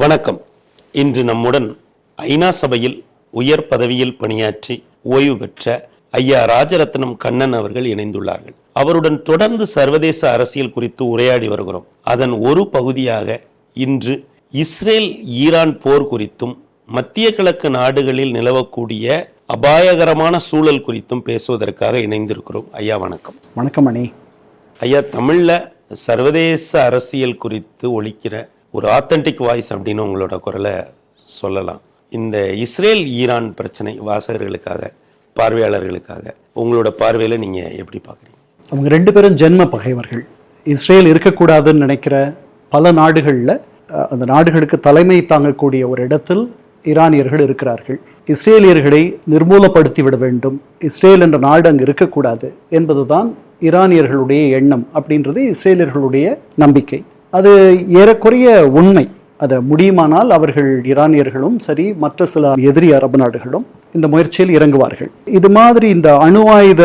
வணக்கம். இன்று நம்முடன் ஐநா சபையில் உயர் பதவியில் பணியாற்றி ஓய்வு பெற்ற ஐயா ராஜரத்னம் கண்ணன் அவர்கள் இணைந்துள்ளார்கள். அவருடன் தொடர்ந்து சர்வதேச அரசியல் குறித்து உரையாடி வருகிறோம். அதன் ஒரு பகுதியாக இன்று இஸ்ரேல் ஈரான் போர் குறித்தும் மத்திய கிழக்கு நாடுகளில் நிலவக்கூடிய அபாயகரமான சூழல் குறித்தும் பேசுவதற்காக இணைந்திருக்கிறோம். ஐயா வணக்கம். வணக்கம் அணி ஐயா தமிழில் சர்வதேச அரசியல் குறித்து ஒலிக்கிற ஒரு ஆத்தென்டிக் வாய்ஸ் அப்படின்னு உங்களோட குரலை சொல்லலாம். இந்த இஸ்ரேல் ஈரான் பிரச்சனை வாசகர்களுக்காக பார்வையாளர்களுக்காக உங்களோட பார்வையில் நீங்கள் எப்படி பார்க்குறீங்க? அவங்க ரெண்டு பேரும் ஜென்ம பகைவர்கள். இஸ்ரேல் இருக்கக்கூடாதுன்னு நினைக்கிற பல நாடுகளில் அந்த நாடுகளுக்கு தலைமை தாங்கக்கூடிய ஒரு இடத்தில் ஈரானியர்கள் இருக்கிறார்கள். இஸ்ரேலியர்களை நிர்மூலப்படுத்தி விட வேண்டும். இஸ்ரேல் என்ற நாடு அங்கு இருக்கக்கூடாது என்பதுதான் ஈரானியர்களுடைய எண்ணம் அப்படின்றது இஸ்ரேலியர்களுடைய நம்பிக்கை. அது ஏறக்குறைய உண்மை. அது முடியுமானால் அவர்கள் ஈரானியர்களும் சரி மற்ற சில எதிரி அரபு நாடுகளும் இந்த முயற்சியில் இறங்குவார்கள். இது மாதிரி இந்த அணு ஆயுத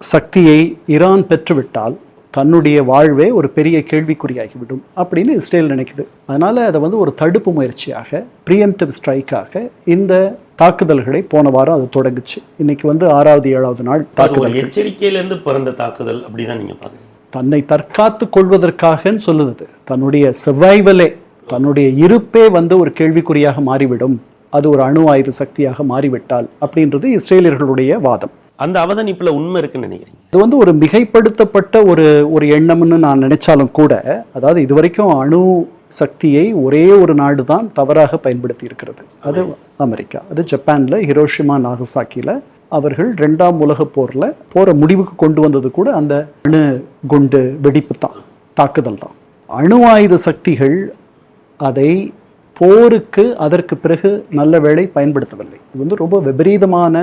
சக்தியை ஈரான் பெற்றுவிட்டால் தன்னுடைய வாழ்வே ஒரு பெரிய கேள்விக்குறியாகிவிடும் அப்படின்னு இஸ்ரேல் நினைக்குது. அதனால அதை வந்து ஒரு தடுப்பு முயற்சியாக ப்ரீஎம்டிவ் ஸ்ட்ரைக்காக இந்த தாக்குதல்களை போன வாரம் அது தொடங்குச்சு. இன்னைக்கு வந்து ஆறாவது ஏழாவது நாள் தாக்குதல் எச்சரிக்கையிலேருந்து பிறந்த தாக்குதல் அப்படிதான் நீங்க பார்க்குறீங்க. தன்னை தற்காத்து கொள்வதற்காகன்னு சொல்லுது. தன்னுடைய சர்வைவலே தன்னுடைய இருப்பே வந்து ஒரு கேள்விக்குறியாக மாறிவிடும். அது ஒரு அணு ஆயுத சக்தியாக மாறிவிட்டால் அப்படின்றது இஸ்ரேலியர்களுடைய வாதம். அந்த அவதானிப்பில் உண்மை இருக்குன்னு நினைக்கிறீங்க? இது வந்து ஒரு மிகைப்படுத்தப்பட்ட ஒரு ஒரு எண்ணம்னு நான் நினைச்சாலும் கூட அதாவது இதுவரைக்கும் அணு சக்தியை ஒரே ஒரு நாடு தான் தவறாக பயன்படுத்தி இருக்கிறது. அது அமெரிக்கா. அது ஜப்பான்ல ஹிரோஷிமா நாகசாக்கில அவர்கள் ரெண்டாம் உலக போர்ல போரை முடிவுக்கு கொண்டு வந்தது கூட அந்த அணு குண்டு வெடிப்பு தான் தாக்குதல் தான். அணு ஆயுத சக்திகள் அதை போருக்கு அதற்கு பிறகு நல்ல வேளை பயன்படுத்தவில்லை. இது வந்து ரொம்ப விபரீதமான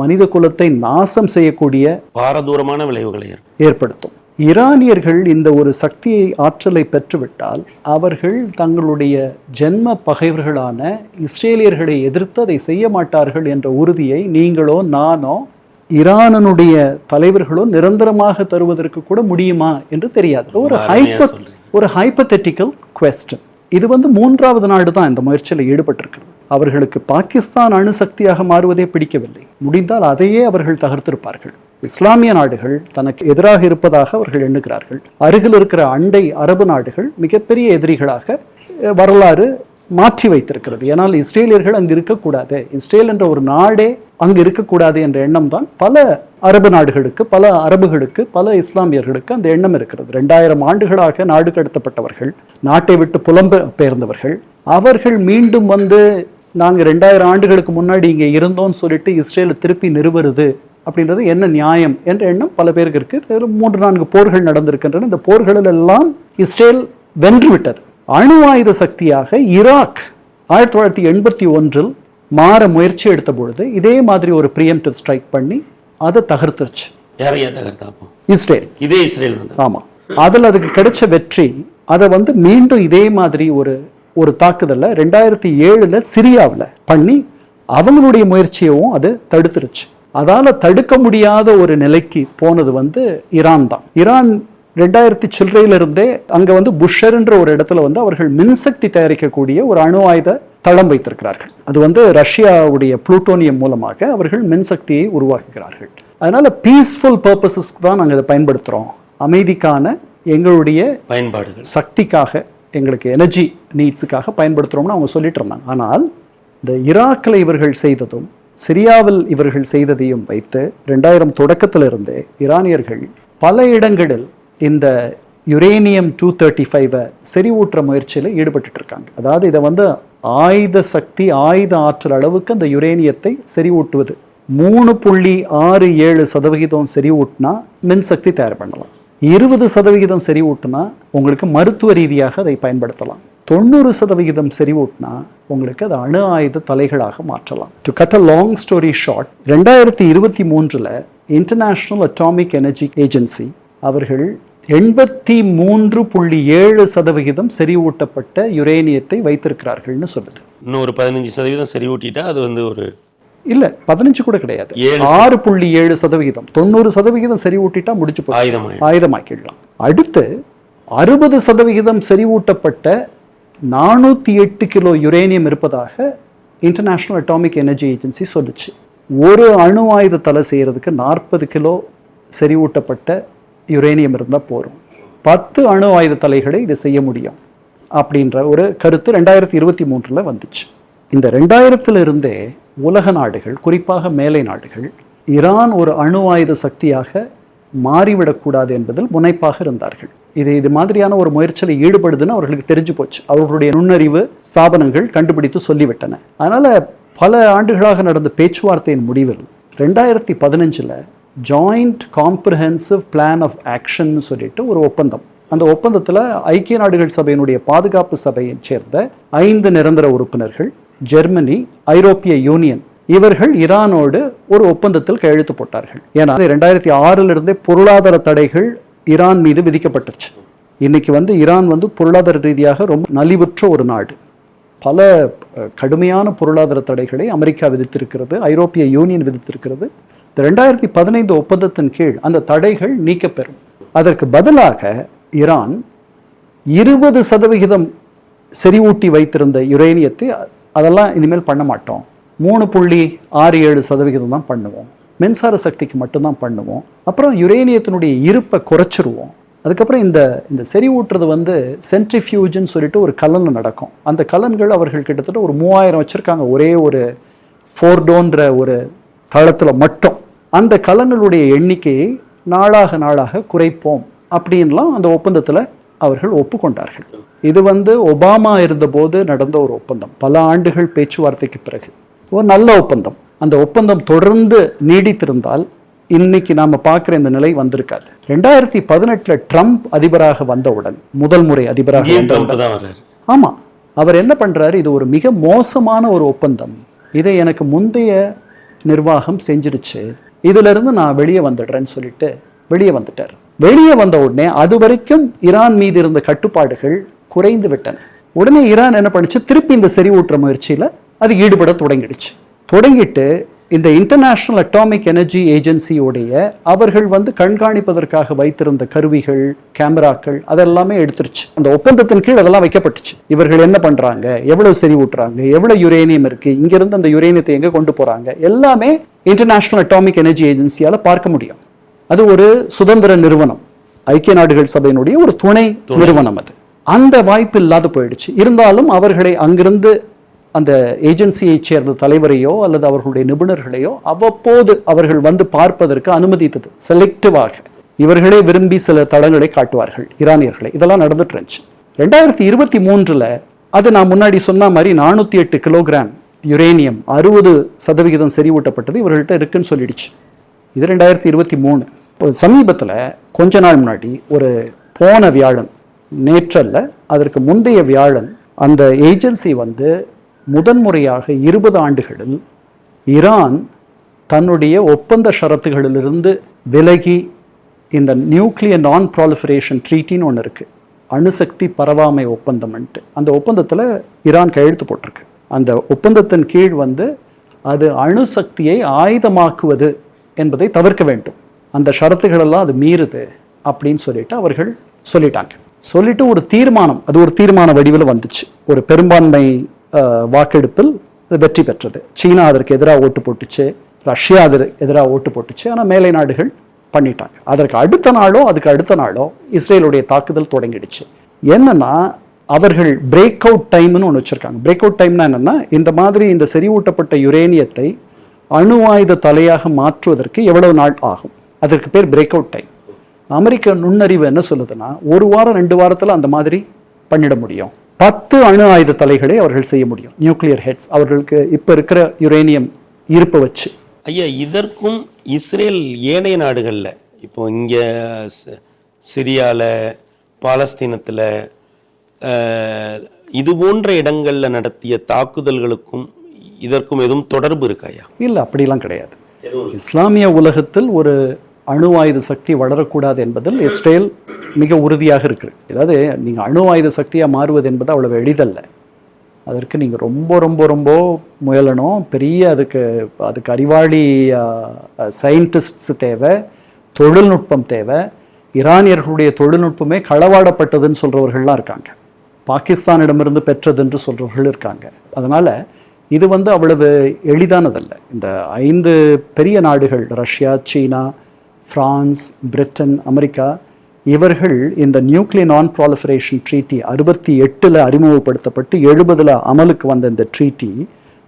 மனித குலத்தை நாசம் செய்யக்கூடிய பாரதூரமான விளைவுகளை ஏற்படுத்தும். ஈரானியர்கள் இந்த ஒரு சக்தியை ஆற்றலை பெற்றுவிட்டால் அவர்கள் தங்களுடைய ஜென்ம பகைவர்களான இஸ்ரேலியர்களை எதிர்த்து அதை செய்ய மாட்டார்கள் என்ற உறுதியை நீங்களோ நானோ ஈரானனுடைய தலைவர்களோ நிரந்தரமாக தருவதற்கு கூட முடியுமா என்று தெரியாது. ஒரு ஹைப்ப. ஒரு ஹைப்பத்தெட்டிக்கல் கொஸ்டின் இது வந்து மூன்றாவது நாடு தான் இந்த முயற்சியில் ஈடுபட்டிருக்கிறது அவர்களுக்கு பாகிஸ்தான் அணுசக்தியாக மாறுவதே பிடிக்கவில்லை. முடிந்தால் அதையே அவர்கள் தகர்த்திருப்பார்கள். இஸ்லாமிய நாடுகள் தனக்கு எதிராக இருப்பதாக அவர்கள் எண்ணுகிறார்கள். அருகில் இருக்கிற அண்டை அரபு நாடுகள் மிகப்பெரிய எதிரிகளாக வரலாறு மாற்றி வைத்திருக்கிறது. ஏனால் இஸ்ரேலியர்கள் அங்கு இருக்கக்கூடாது. இஸ்ரேல் என்ற ஒரு நாடே அங்கு இருக்கக்கூடாது என்ற எண்ணம் தான் பல அரபு நாடுகளுக்கு பல அரபுகளுக்கு பல இஸ்லாமியர்களுக்கு அந்த எண்ணம் இருக்கிறது. ரெண்டாயிரம் ஆண்டுகளாக நாடு கடத்தப்பட்டவர்கள் நாட்டை விட்டு புலம்ப பெயர்ந்தவர்கள் அவர்கள் மீண்டும் வந்து நாங்கள் ரெண்டாயிரம் ஆண்டுகளுக்கு முன்னாடி இங்கே இருந்தோம்னு சொல்லிட்டு இஸ்ரேலை திருப்பி நிறுவருது அப்படின்றது என்ன நியாயம் என்ற எண்ணம் பல பேருக்கு இருக்கு. இதுல மூன்று நான்கு போர்கள் நடந்திருக்கின்றன. இந்த போர்களில் எல்லாம் இஸ்ரேல் வென்று விட்டது. அணு ஆயுத சக்தியாக ஈராக் ஆயிரத்தி தொள்ளாயிரத்தி எண்பத்தி ஒன்றில் மாற முயற்சி எடுத்த பொழுது இதே மாதிரி ஒரு ப்ரீஎம்டிவ் ஸ்ட்ரைக் பண்ணி அதை தகர்த்துருச்சு. இஸ்ரேல். இதே இஸ்ரேல் தான் ஆமா. அதுல அதுக்கு கிடைச்ச வெற்றி அதை வந்து மீண்டும் இதே மாதிரி ஒரு ஒரு தாக்குதல்ல ரெண்டாயிரத்தி ஏழுல சிரியாவுல பண்ணி அவங்களுடைய முயற்சியவும் அது தடுத்துருச்சு. அதால தடுக்க முடியாத ஒரு நிலைக்கு போனது வந்து ஈரான் தான். ஈரான் ரெண்டாயிரத்தி சில்லறையில இருந்தே அங்க வந்து புஷர்ன்ற ஒரு இடத்துல வந்து அவர்கள் மின்சக்தி தயாரிக்கக்கூடிய ஒரு அணு ஆயுத தளம் வைத்திருக்கிறார்கள். அது வந்து ரஷ்யாவுடைய புளூட்டோனியம் மூலமாக அவர்கள் மின்சக்தியை உருவாக்குகிறார்கள். அதனால பீஸ்ஃபுல் பர்பஸஸ்க்கு தான் நாங்கள் இதை பயன்படுத்துறோம். அமைதிக்கான எங்களுடைய பயன்பாடுகள். சக்திக்காக எங்களுக்கு எனர்ஜி நீட்ஸுக்காக பயன்படுத்துகிறோம்னு அவங்க சொல்லிட்டு இருந்தாங்க. ஆனால் இந்த ஈராக்கில் இவர்கள் செய்ததும் சிரியாவில் இவர்கள் செய்ததையும் வைத்து ரெண்டாயிரம் தொடக்கத்திலிருந்தே ஈரானியர்கள் பல இடங்களில் இந்த யுரேனியம் டூ தேர்ட்டி ஃபைவை செறிவூட்டுற முயற்சியில் ஈடுபட்டுட்டு இருக்காங்க அதாவது இதை வந்து ஆயுத சக்தி ஆயுத ஆற்றல் அளவுக்கு அந்த யுரேனியத்தை செறிவூட்டுவது. மூணு புள்ளி ஆறு ஏழு சதவிகிதம் செறிவூட்டினா மின்சக்தி தயார் பண்ணலாம். இருபது சதவிகிதம் செறிவூட்டினா உங்களுக்கு மருத்துவ ரீதியாக அதை பயன்படுத்தலாம். தொண்ணூறு சதவிகிதம் செறிவூட்டினா உங்களுக்கு அது அணு ஆயுத தலைகளாக மாற்றலாம். To cut a long story short ரெண்டாயிரத்தி இருபத்தி மூன்றில் இன்டர்நேஷ்னல் அட்டாமிக் எனர்ஜி ஏஜென்சி அவர்கள் எண்பத்தி மூன்று புள்ளி ஏழு சதவிகிதம் செறிவூட்டப்பட்ட யுரேனியத்தை வைத்திருக்கிறார்கள்னு சொல்லுது. இன்னும் ஒரு பதினஞ்சு சதவீதம் சரி ஊட்டிட்டா அது வந்து ஒரு இல்ல பதினஞ்சு கூட கிடையாது. ஆறு புள்ளி ஏழு சதவிகிதம். தொண்ணூறு சதவிகிதம் சரி ஊட்டிட்டா முடிச்சு ஆயுதமாக்கிடலாம். அடுத்து அறுபது சதவிகிதம் செறிவூட்டப்பட்ட நானூற்றி எட்டு கிலோ யுரேனியம் இருப்பதாக இன்டர்நேஷ்னல் அட்டாமிக் எனர்ஜி ஏஜென்சி சொல்லுச்சு. ஒரு அணு ஆயுத தலை செய்கிறதுக்கு நாற்பது கிலோ செறிவூட்டப்பட்ட யுரேனியம் இருந்தால் போகும் பத்து அணு ஆயுத தலைகளை இதை செய்ய முடியும் அப்படின்ற ஒரு கருத்து ரெண்டாயிரத்தி இருபத்தி மூன்றில் வந்துச்சு. இந்த ரெண்டாயிரத்துல இருந்தே உலக நாடுகள் குறிப்பாக மேலை நாடுகள் ஈரான் ஒரு அணு ஆயுத சக்தியாக மாறிவிடக்கூடாது என்பதில் முனைப்பாக இருந்தார்கள். இது இது மாதிரியான ஒரு முயற்சியில் ஈடுபடுதுன்னு அவர்களுக்கு தெரிஞ்சு போச்சு. அவர்களுடைய நுண்ணறிவு ஸ்தாபனங்கள் கண்டுபிடித்து சொல்லிவிட்டன. அதனால் பல ஆண்டுகளாக நடந்த பேச்சுவார்த்தையின் முடிவில் ரெண்டாயிரத்தி பதினஞ்சில் joint comprehensive plan of action சொல்லிட்டு ஒரு ஒப்பந்தம். அந்த ஒப்பந்தத்தில் ஐக்கிய நாடுகள் சபையினுடைய பாதுகாப்பு சபையைச் சேர்ந்த ஐந்து நிரந்தர உறுப்பினர்கள் ஜெர்மனி ஐரோப்பிய யூனியன் இவர்கள் ஈரானோடு ஒரு ஒப்பந்தத்தில் கையெழுத்து போட்டார்கள். ஏன்னா ரெண்டாயிரத்தி ஆறிலிருந்தே பொருளாதார தடைகள் ஈரான் மீது விதிக்கப்பட்டுச்சு. இன்னைக்கு வந்து ஈரான் வந்து பொருளாதார ரீதியாக ரொம்ப நலிவுற்ற ஒரு நாடு. பல கடுமையான பொருளாதார தடைகளை அமெரிக்கா விதித்திருக்கிறது ஐரோப்பிய யூனியன் விதித்திருக்கிறது. இந்த ரெண்டாயிரத்தி பதினைந்து ஒப்பந்தத்தின் கீழ் அந்த தடைகள் நீக்கப்பெறும். அதற்கு பதிலாக ஈரான் இருபது சதவிகிதம் செறிவூட்டி வைத்திருந்த யுரேனியத்தை அதெல்லாம் இனிமேல் பண்ண மாட்டோம். மூணு புள்ளி ஆறு ஏழு சதவிகிதம் தான் பண்ணுவோம். மின்சார சக்திக்கு மட்டும்தான் பண்ணுவோம். அப்புறம் யுரேனியத்தினுடைய இருப்பை குறைச்சிருவோம். அதுக்கப்புறம் இந்த இந்த செறிவூட்டுறது வந்து சென்ட்ரிஃபியூஜ்னு சொல்லிட்டு ஒரு கலன் நடக்கும். அந்த கலன்கள் அவர்கள் கிட்டத்தட்ட ஒரு மூவாயிரம் வச்சுருக்காங்க. ஒரே ஒரு ஃபோர்டோன்ற ஒரு தளத்தில் மட்டும். அந்த கலன்களுடைய எண்ணிக்கையை நாளாக நாளாக குறைப்போம் அப்படின்லாம் அந்த ஒப்பந்தத்தில் அவர்கள் ஒப்புக்கொண்டார்கள். இது வந்து ஒபாமா இருந்தபோது நடந்த ஒரு ஒப்பந்தம். பல ஆண்டுகள் பேச்சுவார்த்தைக்கு பிறகு. ஒரு நல்ல ஒப்பந்தம். அந்த ஒப்பந்தம் தொடர்ந்து நீடித்திருந்தால் இன்னைக்கு நாம பார்க்குற இந்த நிலை வந்திருக்காது. ரெண்டாயிரத்தி பதினெட்டுல ட்ரம்ப் அதிபராக வந்தவுடன் முதல் முறை அதிபராக வந்தவுடன் ட்ரம்ப் தான் வர்றாரு. ஆமா. அவர் என்ன பண்றாரு? இது ஒரு மிக மோசமான ஒரு ஒப்பந்தம். இதை எனக்கு முந்தைய நிர்வாகம் செஞ்சிருச்சு இதுல இருந்து நான் வெளியே வந்துடுறேன்னு சொல்லிட்டு வெளியே வந்துட்டார். வெளியே வந்த உடனே அது வரைக்கும் ஈரான் மீது இருந்த கட்டுப்பாடுகள் குறைந்து விட்டன. உடனே ஈரான் என்ன பண்ணுச்சு? திருப்பி இந்த செறிவூட்டுற முயற்சியில அது ஈடுபட தொடங்கிடுச்சு. தொடங்கிட்டு இந்த இன்டர்நேஷனல் அட்டாமிக் எனர்ஜி ஏஜென்சியோடைய அவர்கள் வந்து கண்காணிப்பதற்காக வைத்திருந்த கருவிகள் கேமராக்கள் அதெல்லாமே எடுத்துருச்சு. அந்த ஒப்பந்தத்தின் கீழ் அதெல்லாம் வைக்கப்பட்டுச்சு. இவர்கள் என்ன பண்றாங்க? எவ்வளவு செறிவூட்டுறாங்க? எவ்வளவு யுரேனியம் இருக்கு? இங்க இருந்து அந்த யுரேனியத்தை எங்க கொண்டு போறாங்க? எல்லாமே இன்டர்நேஷனல் அட்டாமிக் எனர்ஜி ஏஜென்சியால பார்க்க முடியும். அது ஒரு சுதந்திர நிறுவனம். ஐக்கிய நாடுகள் சபையினுடைய ஒரு துணை. நிறுவனம் அது. அந்த வாய்ப்பு இல்லாத போயிடுச்சு. இருந்தாலும் அவர்களை அங்கிருந்து அந்த ஏஜென்சியை சேர்ந்த தலைவரையோ அல்லது அவர்களுடைய நிபுணர்களையோ அவ்வப்போது அவர்கள் வந்து பார்ப்பதற்கு அனுமதித்தது. செலக்டிவாக இவர்களே விரும்பி சில தடங்களை காட்டுவார்கள். ஈரானியர்களை இதெல்லாம் நடந்துட்டு இருந்துச்சு. ரெண்டாயிரத்தி இருபத்தி மூன்றில் அது நான் முன்னாடி சொன்ன மாதிரி நானூத்தி எட்டு கிலோகிராம் யுரேனியம் அறுபது சதவிகிதம் செறிவூட்டப்பட்டது. இவர்கள்ட்ட இருக்குன்னு சொல்லிடுச்சு. இது ரெண்டாயிரத்தி இருபத்தி மூணு. இப்போ சமீபத்தில் கொஞ்ச நாள் முன்னாடி ஒரு போன வியாழன் நேற்றல்ல அதற்கு முந்தைய வியாழன் அந்த ஏஜென்சி வந்து முதன்முறையாக இருபது ஆண்டுகளில் ஈரான் தன்னுடைய ஒப்பந்த ஷரத்துகளிலிருந்து விலகி இந்த நியூக்ளியர் நான் ப்ராலிஃபரேஷன் ட்ரீட்டின்னு ஒன்று இருக்குது அணுசக்தி பரவாமை ஒப்பந்தம்ன்ட்டு. அந்த ஒப்பந்தத்தில் ஈரான் கையெழுத்து போட்டிருக்கு. அந்த ஒப்பந்தத்தின் கீழ் வந்து அது அணுசக்தியை ஆயுதமாக்குவது என்பதை தவிர்க்க வேண்டும். அந்த ஷரத்துகளெல்லாம் அது மீறுது அப்படின்னு சொல்லிட்டு அவர்கள் சொல்லிட்டாங்க. சொல்லிட்டு ஒரு தீர்மானம் அது ஒரு தீர்மான வடிவில் வந்துச்சு. ஒரு பெரும்பான்மை வாக்கெடுப்பில் வெற்றி பெற்றது. சீனா அதற்கு எதிராக ஓட்டு போட்டுச்சு ரஷ்யா அதற்கு எதிராக ஓட்டு போட்டுச்சு ஆனால் மேலை நாடுகள் பண்ணிட்டாங்க. அதற்கு அடுத்த நாளோ அதுக்கு அடுத்த நாளோ இஸ்ரேலுடைய தாக்குதல் தொடங்கிடுச்சு. என்னன்னா அவர்கள் பிரேக் அவுட் டைம்னு ஒன்று வச்சுருக்காங்க. பிரேக் அவுட் டைம்னா என்னன்னா இந்த மாதிரி இந்த செறிவூட்டப்பட்ட யுரேனியத்தை அணு ஆயுத தலையாக மாற்றுவதற்கு எவ்வளவு நாள் ஆகும்? அதற்கு பேர் பிரேக் அவுட் டைம் அமெரிக்க நுண்ணறிவு என்ன சொல்லுதுன்னா ஒரு வாரம் ரெண்டு வாரத்தில் அந்த மாதிரி பண்ணிட முடியும். பத்து அணு ஆயுத தலைகளை அவர்கள் செய்ய முடியும். நியூக்ளியர் ஹெட்ஸ் அவர்களுக்கு இப்போ இருக்கிற யுரேனியம் இருப்பை வச்சு. ஐயா இதற்கும் இஸ்ரேல் ஏனைய நாடுகளில் இப்போ இங்கே சிரியாவில் பாலஸ்தீனத்தில் இது போன்ற இடங்களில் நடத்திய தாக்குதல்களுக்கும் இதற்கும் எதுவும் தொடர்பு இருக்கா ஐயா? இல்லை அப்படிலாம் கிடையாது. இஸ்லாமிய உலகத்தில் ஒரு அணு ஆயுத சக்தி வளரக்கூடாது என்பதில் இஸ்ரேல் மிக உறுதியாக இருக்கு அதாவது நீங்கள் அணு ஆயுத சக்தியாக மாறுவது என்பது அவ்வளவு எளிதல்ல. அதற்கு நீங்கள் ரொம்ப ரொம்ப ரொம்ப முயலணும். பெரிய அதுக்கு அதுக்கு அறிவாளி சயின்டிஸ்ட்ஸ் தேவை தொழில்நுட்பம் தேவை. ஈரானியர்களுடைய தொழில்நுட்பமே களவாடப்பட்டதுன்னு சொல்கிறவர்கள்லாம் இருக்காங்க. பாகிஸ்தானிடமிருந்து பெற்றது என்று சொல்றவர்கள் இருக்காங்க. அதனால் இது வந்து அவ்வளவு எளிதானதல்ல. இந்த ஐந்து பெரிய நாடுகள் Russia China France Britain America இவர்கள் இந்த நியூக்ளியர் நான் ப்ராலிஃபரேஷன் ட்ரீட்டி அறுபத்தி எட்டில் அறிமுகப்படுத்தப்பட்டு எழுபதில் அமலுக்கு வந்த இந்த ட்ரீட்டி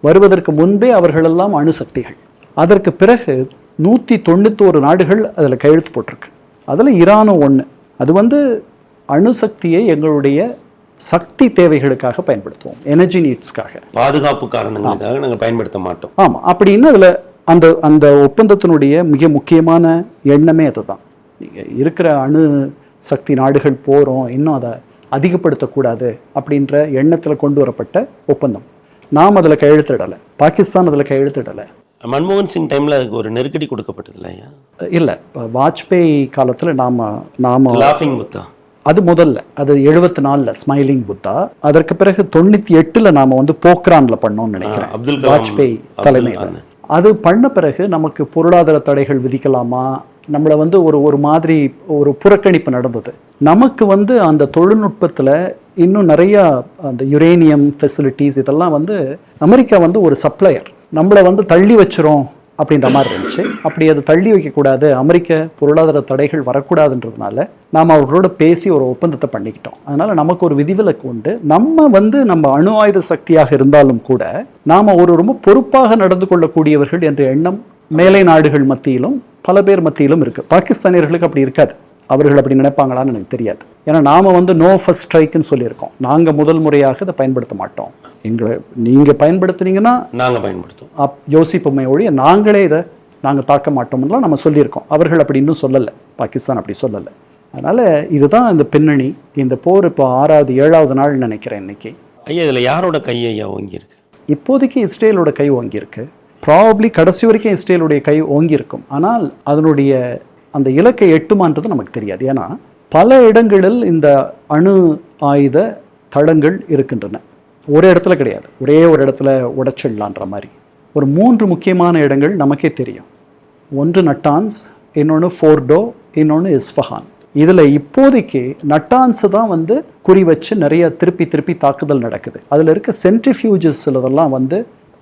வருவதற்கு முன்பே அவர்களெல்லாம் அணுசக்திகள். அதற்கு பிறகு நூற்றி தொண்ணூத்தோரு நாடுகள் அதில் கையெழுத்து போட்டிருக்கு. அதில் ஈரானும் ஒன்று அது வந்து அணுசக்தியை எங்களுடைய சக்தி தேவைகளுக்காக பயன்படுத்துவோம் எனர்ஜி நீட்ஸ்க்காக பாதுகாப்பு காரணங்களுக்காக நாங்கள் பயன்படுத்த மாட்டோம். ஆமாம் அப்படின்னு அதில் அந்த அந்த ஒப்பந்தத்தினுடைய மிக முக்கியமான எண்ணமே அதுதான். நீங்க இருக்கிற அணு சக்தி நாடுகள் போகிறோம் இன்னும் அதை அதிகப்படுத்தக்கூடாது அப்படின்ற எண்ணத்தில் கொண்டு வரப்பட்ட ஒப்பந்தம். நாம் அதில் கையெழுத்திடலை. பாகிஸ்தான் அதில் கையெழுத்திடலை. மன்மோகன் சிங் டைம்ல அதுக்கு ஒரு நெருக்கடி கொடுக்கப்பட்டது இல்லையா இல்லை வாஜ்பேயி காலத்தில் நாம் நாம் லாஃபிங் புத்தா அது முதல்ல. அது எழுபத்தி நாலில் ஸ்மைலிங் புத்தா அதற்கு பிறகு தொண்ணூற்றி எட்டில் நாம் வந்து போக்ரான்ல பண்ணோம்னு நினைக்கிறேன். அப்துல் வாஜ்பேயி தலைமையில். அது பண்ண பிறகு நமக்கு பொருளாதார தடைகள் விதிக்கலாமா? நம்மளை வந்து ஒரு ஒரு மாதிரி ஒரு புறக்கணிப்பு நடந்தது. நமக்கு வந்து அந்த தொழில்நுட்பத்தில் இன்னும் நிறையா அந்த யுரேனியம் ஃபெசிலிட்டிஸ் இதெல்லாம் வந்து அமெரிக்கா வந்து ஒரு சப்ளையர் நம்மளை வந்து தள்ளி வச்சிரும். அப்படின்ற மாதிரி இருந்துச்சு. அப்படி அதை தள்ளி வைக்கக்கூடாது. அமெரிக்க பொருளாதார தடைகள் வரக்கூடாதுன்றதுனால நாம் அவர்களோட பேசி ஒரு ஒப்பந்தத்தை பண்ணிக்கிட்டோம். அதனால் நமக்கு ஒரு விதிவிலக்கு உண்டு. நம்ம வந்து நம்ம அணு ஆயுத சக்தியாக இருந்தாலும் கூட நாம் ஒரு ரொம்ப பொறுப்பாக நடந்து கொள்ளக்கூடியவர்கள் என்ற எண்ணம் மேலை நாடுகள் மத்தியிலும் பல பேர் மத்தியிலும் இருக்குது பாகிஸ்தானியர்களுக்கு அப்படி இருக்காது. அவர்கள் அப்படி நினைப்பாங்களான்னு எனக்கு தெரியாது. ஏன்னா நாம வந்து நோ ஃபர்ஸ்ட் ஸ்ட்ரைக்குன்னு சொல்லியிருக்கோம். நாங்க முதல் முறையாக இதை பயன்படுத்த மாட்டோம். எங்களை நீங்க பயன்படுத்துனீங்கன்னா நாங்க பயன்படுத்துவோம். அப் யோசிப்போமே ஒழிய நாங்களே இதை நாங்கள் தாக்க மாட்டோம்லாம் நம்ம சொல்லியிருக்கோம். அவர்கள் அப்படி இன்னும் சொல்லலை. பாகிஸ்தான் அப்படி சொல்லலை. அதனால் இதுதான் இந்த பின்னணி. இந்த போர் இப்போ ஆறாவது ஏழாவது நாள் நினைக்கிறேன் இன்னைக்கு. ஐயா இதுல யாரோட கை ஐயா ஓங்கி இருக்கு இப்போதைக்கு இஸ்ரேலோட கை ஓங்கியிருக்கு. ப்ராபப்ளி கடைசி வரைக்கும் இஸ்ரேலுடைய கை ஓங்கியிருக்கும். ஆனால் அதனுடைய அந்த இலக்கை எட்டுமான்றது நமக்கு தெரியாது. ஏன்னா பல இடங்களில் இந்த அணு ஆயுத தளங்கள் இருக்கின்றன. ஒரே இடத்துல கிடையாது. ஒரே ஒரு இடத்துல உடைச்சிடலான்ற மாதிரி. ஒரு மூன்று முக்கியமான இடங்கள் நமக்கே தெரியும். ஒன்று நட்டான்ஸ் இன்னொன்று ஃபோர்டோ இன்னொன்று இஸ்ஃபஹான். இதில் இப்போதைக்கு நட்டான்ஸு தான் வந்து குறி வச்சு நிறைய திருப்பி திருப்பி தாக்குதல் நடக்குது. அதில் இருக்க சென்ட்ரிஃபியூஜஸ் வந்து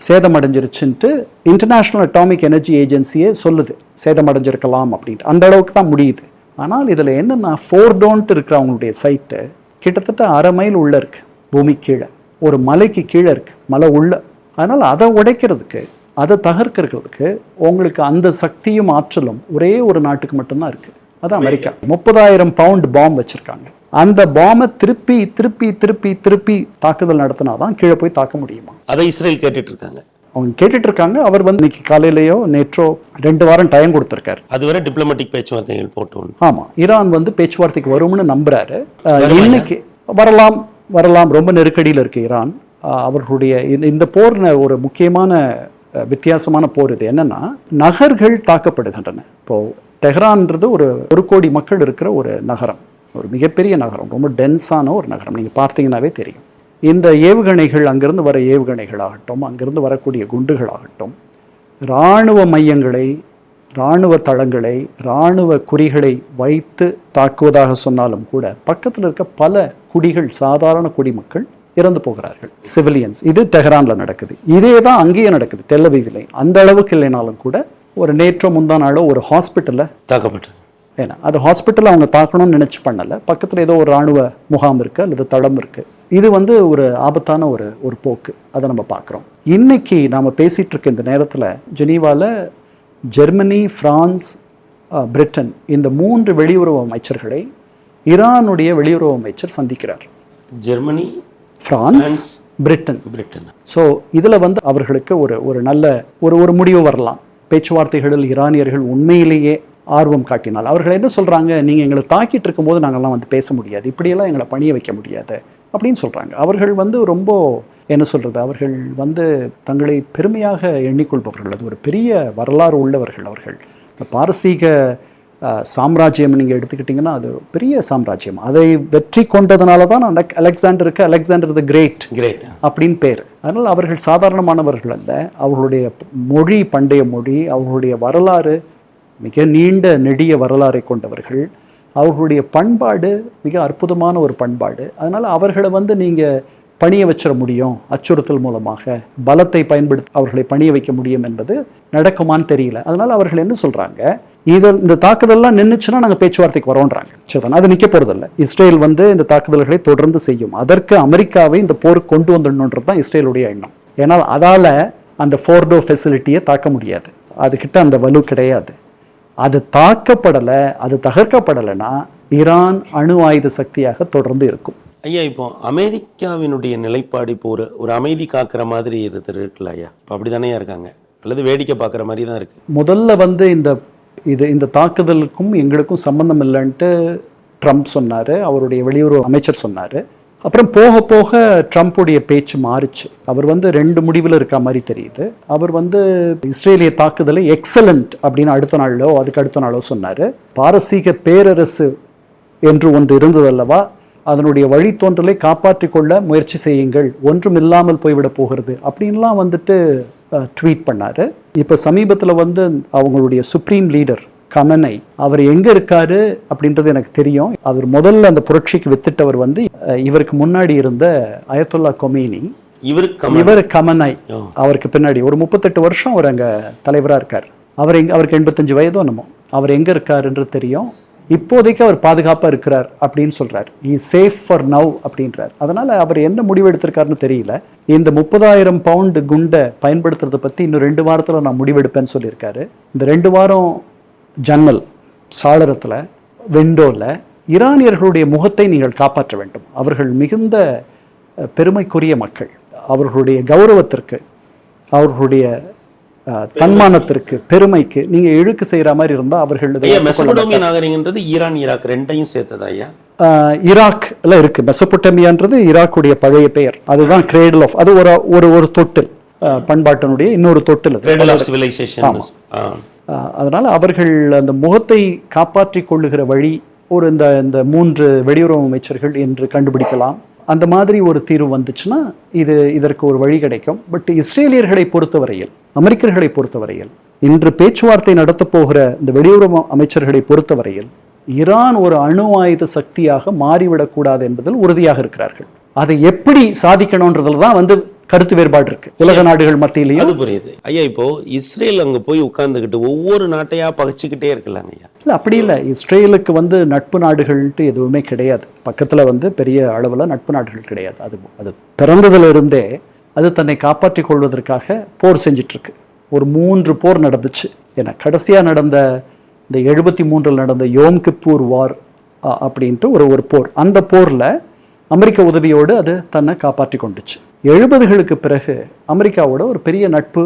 சேதமடைஞ்சிருச்சுன்ட்டு இன்டர்நேஷ்னல் அட்டாமிக் எனர்ஜி ஏஜென்சியே சொல்லுது சேதமடைஞ்சிருக்கலாம் அப்படின்ட்டு. அந்த அளவுக்கு தான் முடியுது. ஆனால் இதில் என்னென்னா ஃபோர்டோன்ட்டு இருக்கிற அவங்களுடைய சைட்டு கிட்டத்தட்ட அரை மைல் உள்ள இருக்கு பூமி கீழே. ஒரு மலைக்கு கீழே இருக்கு மலை உள்ள. அதனால் அதை உடைக்கிறதுக்கு அதை தகர்க்கிறதுக்கு உங்களுக்கு அந்த சக்தியும் ஆற்றலும் ஒரே ஒரு நாட்டுக்கு மட்டும்தான் இருக்குது அது அமெரிக்கா. முப்பதாயிரம் பவுண்ட் பாம்பு வச்சுருக்காங்க. அந்த பாம்பை திருப்பி திருப்பி திருப்பி திருப்பி தாக்குதல் நடத்தினாதான் கீழே போய் தாக்க முடியுமா? அதை இஸ்ரேல் கேட்டுட்டு இருக்காங்க அவங்க கேட்டுட்டு இருக்காங்க அவர் வந்து இன்னைக்கு காலையிலேயோ நேற்றோ ரெண்டு வாரம் டைம் கொடுத்துருக்காரு. அதுவரை டிப்ளமேட்டிக் பேச்சுவார்த்தைகள் போட்டு ஆமா. ஈரான் வந்து பேச்சுவார்த்தைக்கு வரும்னு நம்புறாரு. இன்னைக்கு வரலாம் வரலாம். ரொம்ப நெருக்கடியில் இருக்கு ஈரான் அவர்களுடைய இந்த போர் ஒரு முக்கியமான வித்தியாசமான போர் இது என்னன்னா நகர்கள் தாக்கப்படுகின்றன. இப்போ தெஹ்ரான்ன்றது ஒரு ஒரு கோடி மக்கள் இருக்கிற ஒரு நகரம். ஒரு மிகப்பெரிய நகரம் ரொம்ப டென்ஸான ஒரு நகரம். நீங்கள் பார்த்தீங்கன்னாவே தெரியும். இந்த ஏவுகணைகள் அங்கிருந்து வர ஏவுகணைகள் ஆகட்டும் அங்கிருந்து வரக்கூடிய குண்டுகள் ஆகட்டும் இராணுவ மையங்களை இராணுவ தளங்களை இராணுவ குறிகளை வைத்து தாக்குவதாக சொன்னாலும் கூட பக்கத்தில் இருக்க பல குடிகள் சாதாரண குடிமக்கள் இறந்து போகிறார்கள். சிவிலியன்ஸ் இது டெஹரானில் நடக்குது. இதே தான் அங்கேயே நடக்குது. டெல்லவிவிலை அந்த அளவுக்கு இல்லைனாலும் கூட ஒரு நேற்றோ முந்தா நாளோ ஒரு ஹாஸ்பிட்டலில் தாக்கப்பட்டது. ஏன்னா அது ஹாஸ்பிட்டல் அவங்க தாக்கணும்னு நினைச்சு பண்ணல. பக்கத்தில் ஏதோ ஒரு ராணுவ முகாம் இருக்கு அல்லது தளம் இருக்கு. இது வந்து ஒரு ஆபத்தான ஒரு ஒரு போக்கு. அதை நம்ம பார்க்குறோம். இன்னைக்கு நாம பேசிட்டு இருக்க இந்த நேரத்தில் ஜெனீவால ஜெர்மனி பிரான்ஸ் அஹ், பிரிட்டன் இந்த மூன்று வெளியுறவு அமைச்சர்களை ஈரானுடைய வெளியுறவு அமைச்சர் சந்திக்கிறார். Germany France Britain. Britain. So இதில் வந்து அவர்களுக்கு ஒரு ஒரு நல்ல ஒரு ஒரு முடிவு வரலாம். பேச்சுவார்த்தைகளில் ஈரானியர்கள் உண்மையிலேயே ஆர்வம் காட்டினால். அவர்கள் என்ன சொல்கிறாங்க நீங்கள் எங்களை தாக்கிட்டு இருக்கும்போது நாங்கள்லாம் வந்து பேச முடியாது. இப்படியெல்லாம் எங்களை பணிய வைக்க முடியாது. அப்படின்னு சொல்கிறாங்க அவர்கள் வந்து ரொம்ப என்ன சொல்கிறது அவர்கள் வந்து தங்களை பெருமையாக எண்ணிக்கொள்பவர்கள். அது ஒரு பெரிய வரலாறு உள்ளவர்கள் அவர்கள். இந்த பாரசீக சாம்ராஜ்யம் நீங்கள் எடுத்துக்கிட்டிங்கன்னா அது பெரிய சாம்ராஜ்யம். அதை வெற்றி கொண்டதுனால தான் அந்த அலெக்சாண்டருக்கு அலெக்சாண்டர் த கிரேட் கிரேட். அப்படின்னு பேர். அதனால் அவர்கள் சாதாரணமானவர்கள் அல்ல. அவர்களுடைய மொழி பண்டைய மொழி அவர்களுடைய வரலாறு மிக நீண்ட நெடிய வரலாறை கொண்டவர்கள். அவர்களுடைய பண்பாடு மிக அற்புதமான ஒரு பண்பாடு. அதனால் அவர்களை வந்து நீங்கள் பணிய வச்சிட முடியும் அச்சுறுத்தல் மூலமாக. பலத்தை பயன்படுத்தி அவர்களை பணிய வைக்க முடியும் என்பது நடக்குமான்னு தெரியல. அதனால் அவர்கள் என்ன சொல்கிறாங்க இதில் இந்த தாக்குதல்லாம் நின்றுச்சுன்னா நாங்கள் பேச்சுவார்த்தைக்கு வரோன்றாங்க. சரி அது நிற்க போகிறதில்ல இஸ்ரேல் வந்து இந்த தாக்குதல்களை தொடர்ந்து செய்யும். அதற்கு அமெரிக்காவை இந்த போருக்கு கொண்டு வந்துடணுன்றது தான் இஸ்ரேலுடைய எண்ணம். ஏன்னால் அதால் அந்த ஃபோர்டோ ஃபெசிலிட்டியை தாக்க முடியாது. அதுக்கிட்ட அந்த வலு கிடையாது. அது தாக்கப்படலை அது தகர்க்கப்படலைன்னா ஈரான் அணு ஆயுத சக்தியாக தொடர்ந்து இருக்கும். ஐயா இப்போ அமெரிக்காவினுடைய நிலைப்பாடு இப்போ ஒரு ஒரு அமைதி காக்கிற மாதிரி இருக்குல்ல ஐயா? இப்போ அப்படி இருக்காங்க. அல்லது வேடிக்கை பார்க்குற மாதிரி தான் இருக்கு. முதல்ல வந்து இந்த இது இந்த தாக்குதலுக்கும் எங்களுக்கும் சம்பந்தம் இல்லைன்ட்டு ட்ரம்ப் சொன்னார் அவருடைய வெளியுறவு அமைச்சர் சொன்னார். அப்புறம் போக போக ட்ரம்ப்புடைய பேச்சு மாறுச்சு. அவர் வந்து ரெண்டு முடிவில் இருக்க மாதிரி தெரியுது. அவர் வந்து இஸ்ரேலிய தாக்குதலை எக்ஸலண்ட் அப்படின்னு அடுத்த நாளோ அதுக்கு அடுத்த நாளோ சொன்னார். பாரசீக பேரரசு என்று ஒன்று இருந்ததல்லவா அதனுடைய வழித்தோன்றலை காப்பாற்றிக் கொள்ள முயற்சி செய்யுங்கள். ஒன்றும் இல்லாமல் போய்விட போகிறது. அப்படின்லாம் வந்துட்டு ட்வீட் பண்ணார். இப்போ சமீபத்தில் வந்து அவங்களுடைய சுப்ரீம் லீடர் கமனை அவர் எங்க இருக்காரு அப்படின்றது எனக்கு தெரியும். அவர் முதல்ல அந்த புரட்சிக்கு வித்திட்டவர் வந்து இவருக்கு முன்னாடி இருந்த அயத்துல்லா கொமேனி. இவர் கமனை. அவருக்கு பின்னாடி ஒரு முப்பத்தெட்டு வருஷம் அவர் அங்க தலைவரா இருக்கார். அவர் எங்க அவருக்கு எண்பத்தஞ்சு வயதோ என்னமோ. அவர் எங்க இருக்காருன்றது தெரியும். இப்போதைக்கு அவர் பாதுகாப்பா இருக்கிறார் அப்படின்னு சொல்றார். இ சேஃப் ஃபார் நவ் அப்படின்றார். அதனால அவர் என்ன முடிவு எடுத்திருக்காருன்னு தெரியல. இந்த முப்பதாயிரம் பவுண்டு குண்டை பயன்படுத்துறதை பத்தி இன்னும் ரெண்டு வாரத்துல நான் முடிவெடுப்பேன்னு சொல்லியிருக்காரு. இந்த ரெண்டு வாரம் ஜன்னல் சாளரத்துல விண்டோல ஈரானியர்களுடைய முகத்தை நீங்கள் காப்பாற்ற வேண்டும். அவர்கள் மிகுந்த பெருமைக்குரிய மக்கள். அவர்களுடைய கௌரவத்திற்கு அவர்களுடைய தன்மானத்திற்கு பெருமைக்கு நீங்க இழுக்கு செய்யற மாதிரி இருந்தா அவர்கள் மெசபடோமிய நாகரிகன்றது ஈரான் ஈராக் ரெண்டையும் சேர்த்ததா ஐயா? ஈராக்ல இருக்கு. மெசபொட்டமியான்றது ஈராக்குடைய பழைய பெயர். அதுதான் கிரேடல் ஆஃப் அது ஒரு ஒரு ஒரு தொட்டில். பண்பாட்டினுடைய இன்னொரு தொட்டில் அதனால் அவர்கள் அந்த முகத்தை காப்பாற்றி கொள்ளுகிற வழி ஒரு இந்த இந்த மூன்று வெளியுறவு அமைச்சர்கள் என்று கண்டுபிடிக்கலாம். அந்த மாதிரி ஒரு தீர்வு வந்துச்சுன்னா இது இதற்கு ஒரு வழி கிடைக்கும். பட் இஸ்ரேலியர்களை பொறுத்தவரையில் அமெரிக்கர்களை பொறுத்தவரையில் இன்று பேச்சுவார்த்தை நடத்தப் போகிற இந்த வெளியுறவு அமைச்சர்களை பொறுத்தவரையில் ஈரான் ஒரு அணு ஆயுத சக்தியாக மாறிவிடக்கூடாது என்பதில் உறுதியாக இருக்கிறார்கள். அதை எப்படி சாதிக்கணுன்றதுல தான் வந்து கருத்து வேறுபாடு இருக்கு உலக நாடுகள் மத்தியிலையும். அது புரியுது. ஐயா இப்போ இஸ்ரேல் அங்க போய் உட்கார்ந்துகிட்டு ஒவ்வொரு நாட்டையா பகச்சிக்கிட்டே இருக்கலாங்க ஐயா. இல்ல அப்படி இல்லை. இஸ்ரேலுக்கு வந்து நட்பு நாடுகள்ட்டு எதுவுமே கிடையாது. பக்கத்துல வந்து பெரிய அளவுல நட்பு நாடுகள் கிடையாது. அது அது பிறந்ததுல இருந்தே அது தன்னை காப்பாற்றிக் கொள்வதற்காக போர் செஞ்சிட்டு இருக்கு ஒரு மூன்று போர் நடந்துச்சு. ஏன்னா கடைசியா நடந்த இந்த எழுபத்தி மூன்றில் நடந்த யோம் கிப்பூர் வார் அப்படின்ட்டு ஒரு ஒரு போர். அந்த போர்ல அமெரிக்க உதவியோடு அது தன்னை காப்பாற்றி கொண்டுச்சு. எழுபதுகளுக்கு பிறகு அமெரிக்காவோட ஒரு பெரிய நட்பு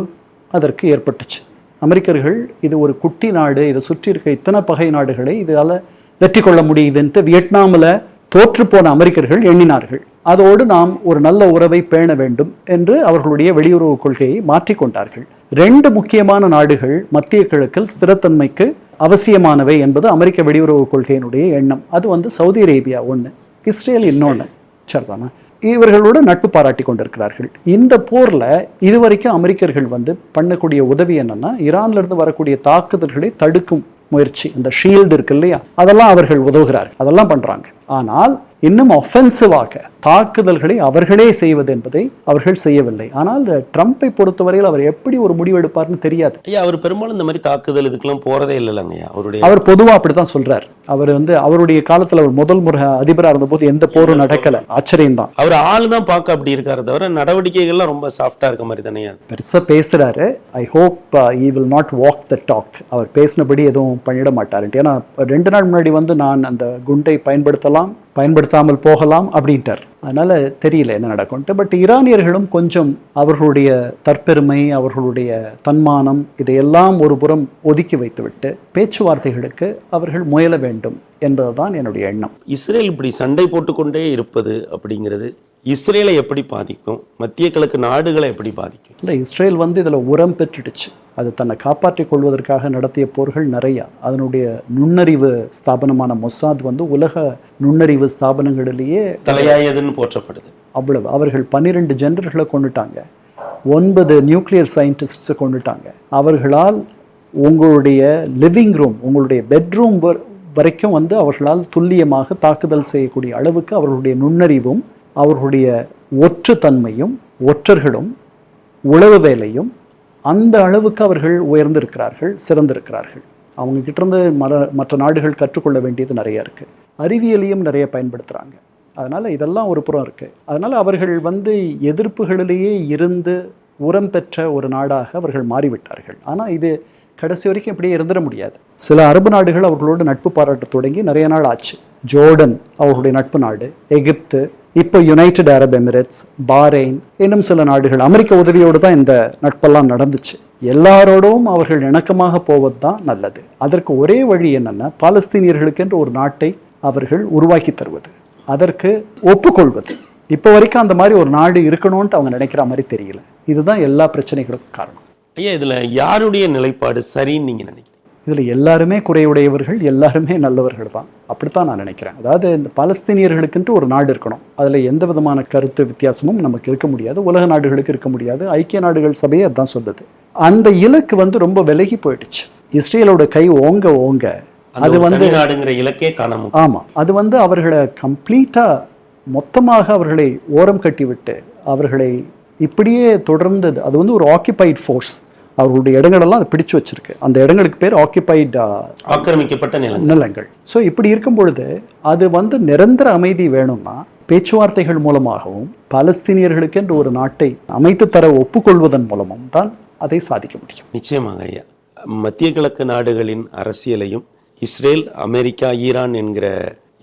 அதற்கு ஏற்பட்டுச்சு. அமெரிக்கர்கள் இது ஒரு குட்டி நாடு இதை சுற்றி இருக்க இத்தனை பகை நாடுகளை இதால் வெற்றி கொள்ள முடியுதுன்ட்டு வியட்நாமில் தோற்று போன அமெரிக்கர்கள் எண்ணினார்கள். அதோடு நாம் ஒரு நல்ல உறவை பேண வேண்டும் என்று அவர்களுடைய வெளியுறவு கொள்கையை மாற்றிக்கொண்டார்கள் ரெண்டு முக்கியமான நாடுகள் மத்திய கிழக்கில் ஸ்திரத்தன்மைக்கு அவசியமானவை என்பது அமெரிக்க வெளியுறவு கொள்கையினுடைய எண்ணம். அது வந்து சவுதி அரேபியா ஒன்று இஸ்ரேல் இன்னொன்று சரிதானா? இவர்களோட நட்பு பாராட்டி கொண்டிருக்கிறார்கள். இந்த போர்ல இதுவரைக்கும் அமெரிக்கர்கள் வந்து பண்ணக்கூடிய உதவி என்னன்னா ஈரான்லேருந்து வரக்கூடிய தாக்குதல்களை தடுக்கும் முயற்சி இந்த ஷீல்டு இருக்கு இல்லையா? அதெல்லாம் அவர்கள் உதவுகிறார்கள். அதெல்லாம் பண்றாங்க. ஆனால் இன்னும் ஒஃபென்சிவாக தாக்குதல்களை அவர்களே செய்வது என்பதை அவர்கள் செய்யவில்லை. ஆனால் ட்ரம்ப்பை பொறுத்தவரையில் அவர் எப்படி ஒரு முடிவு எடுப்பார்னு தெரியாது. ஐயா அவர் பெரும்பாலும் இந்த மாதிரி தாக்குதல் இதுக்கெல்லாம் போறதே இல்லைங்க அவருடைய அவர் பொதுவா அப்படித்தான் சொல்றார். அவர் வந்து அவருடைய காலத்துல அவர் முதல் முறை அதிபரா இருந்தபோது எந்த போரும் நடக்கல. ஆச்சரியம் தான் அவர் ஆள் தான் பார்க்க அப்படி இருக்காரு தவிர நடவடிக்கைகள்லாம் ரொம்ப சாஃப்டா இருக்க மாதிரி தானே பெருசா பேசுறாரு. I hope he will not walk the talk அவர் பேசினபடி எதுவும் பண்ணிட மாட்டாருன்ட்டு ஏன்னா ரெண்டு நாள் முன்னாடி வந்து நான் அந்த குண்டை பயன்படுத்தலாம். பயன்படுத்தாமல் போகலாம் அப்படின்ட்டார். அதனால் தெரியல என்ன நடக்கும்ட்டு பட் ஈரானியர்களும் கொஞ்சம் அவர்களுடைய தற்பெருமை அவர்களுடைய தன்மானம் இதையெல்லாம் ஒரு புறம் ஒதுக்கி வைத்துவிட்டு பேச்சுவார்த்தைகளுக்கு அவர்கள் முயல வேண்டும் என்பதுதான் என்னுடைய எண்ணம். இஸ்ரேல் இப்படி சண்டை போட்டுக்கொண்டே இருப்பது அப்படிங்கிறது இஸ்ரேலை எப்படி பாதிக்கும்? மத்திய கிழக்கு நாடுகளை எப்படி பாதிக்கும்? இல்லை இஸ்ரேல் வந்து இதில் உரம் பெற்றுடுச்சு. அது தன்னை காப்பாற்றிக் கொள்வதற்காக நடத்திய போர்கள் நிறையா. அதனுடைய நுண்ணறிவு ஸ்தாபனமான மொசாத் வந்து உலக நுண்ணறிவு ஸ்தாபனங்களிலேயே தலையாயதுன்னு போற்றப்படுது. அவ்வளவு. அவர்கள் பன்னிரெண்டு ஜெனரல்களை கொண்டுட்டாங்க ஒன்பது நியூக்ளியர் சயின்டிஸ்ட்ஸை கொண்டுட்டாங்க அவர்களால் உங்களுடைய லிவிங் ரூம் உங்களுடைய பெட்ரூம் வரைக்கும் வந்து அவர்களால் துல்லியமாக தாக்குதல் செய்யக்கூடிய அளவுக்கு அவர்களுடைய நுண்ணறிவும் அவர்களுடைய ஒற்றுத்தன்மையும் ஒற்றர்களும் உளவு வேலையும் அந்த அளவுக்கு அவர்கள் உயர்ந்திருக்கிறார்கள் சிறந்திருக்கிறார்கள். அவங்க கிட்டேருந்து மர மற்ற நாடுகள் கற்றுக்கொள்ள வேண்டியது நிறைய இருக்குது அறிவியலையும் நிறைய பயன்படுத்துகிறாங்க அதனால் இதெல்லாம் ஒரு புறம் இருக்குது அதனால் அவர்கள் வந்து எதிர்ப்புகளிலேயே இருந்து உரம் பெற்ற ஒரு நாடாக அவர்கள் மாறிவிட்டார்கள். ஆனால் இது கடைசி வரைக்கும் இப்படியே இருந்துட முடியாது. சில அரபு நாடுகள் அவர்களோடு நட்பு பாராட்ட தொடங்கி நிறைய நாள் ஆச்சு. ஜோர்டன் அவர்களுடைய நட்பு நாடு எகிப்து இப்போ யுனைடெட் அரப் எமிரேட்ஸ் பாரெயின் இன்னும் சில நாடுகள் அமெரிக்க உதவியோடு தான் இந்த நட்பெல்லாம் நடந்துச்சு. எல்லாரோடும் அவர்கள் இணக்கமாக போவது தான் நல்லது. அதற்கு ஒரே வழி என்னென்னா பாலஸ்தீனியர்களுக்கு என்று ஒரு நாட்டை அவர்கள் உருவாக்கி தருவது. அதற்கு ஒப்புக்கொள்வது. இப்போ வரைக்கும் அந்த மாதிரி ஒரு நாடு இருக்கணும்ன்ட்டு அவங்க நினைக்கிற மாதிரி தெரியல. இதுதான் எல்லா பிரச்சனைகளுக்கும் காரணம். ஐயா இதுல யாருடைய நிலைப்பாடு சரின்னு நீங்கள் நினைக்கிறீங்க? இதுல எல்லாருமே குறையுடையவர்கள் எல்லாருமே நல்லவர்கள் தான். அப்படித்தான் நான் நினைக்கிறேன். அதாவது இந்த பாலஸ்தீனியர்களுக்குன்ட்டு ஒரு நாடு இருக்கணும். அதுல எந்த விதமான கருத்து வித்தியாசமும் நமக்கு இருக்க முடியாது. உலக நாடுகளுக்கு இருக்க முடியாது. ஐக்கிய நாடுகள் சபையே அதான் சொல்லுது. அந்த இலக்கு வந்து ரொம்ப விலகி போயிடுச்சு. இஸ்ரேலோட கை ஓங்க ஓங்க அது வந்து நாடுங்கிற இலக்கே காணாம ஆமா. அது வந்து அவர்களை கம்ப்ளீட்டா மொத்தமாக அவர்களை ஓரம் கட்டிவிட்டு அவர்களை இப்படியே தொடர்ந்து அது வந்து ஒரு ஆக்கிபைட் ஃபோர்ஸ் அவர்களுடைய இடங்களெல்லாம் அது பிடிச்சு வச்சிருக்கு. அந்த இடங்களுக்கு பேர் ஆக்கிபைட் ஆக்கிரமிக்கப்பட்ட நிலங்கள். நிலங்கள். ஸோ இப்படி இருக்கும் பொழுது அது வந்து நிரந்தர அமைதி வேணும்னா பேச்சுவார்த்தைகள் மூலமாகவும் பாலஸ்தீனியர்களுக்கு என்று ஒரு நாட்டை அமைத்து தர ஒப்புக்கொள்வதன் மூலமும் தான் அதை சாதிக்க முடியும். நிச்சயமாக ஐயா. மத்திய கிழக்கு நாடுகளின் அரசியலையும் இஸ்ரேல் அமெரிக்கா ஈரான் என்கிற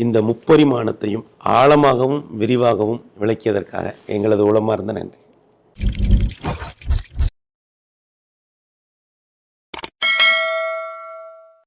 இந்த முப்பரிமாணத்தையும் ஆழமாகவும் விரிவாகவும் விளக்கியதற்காக எங்களது உளமார்ந்த நன்றி.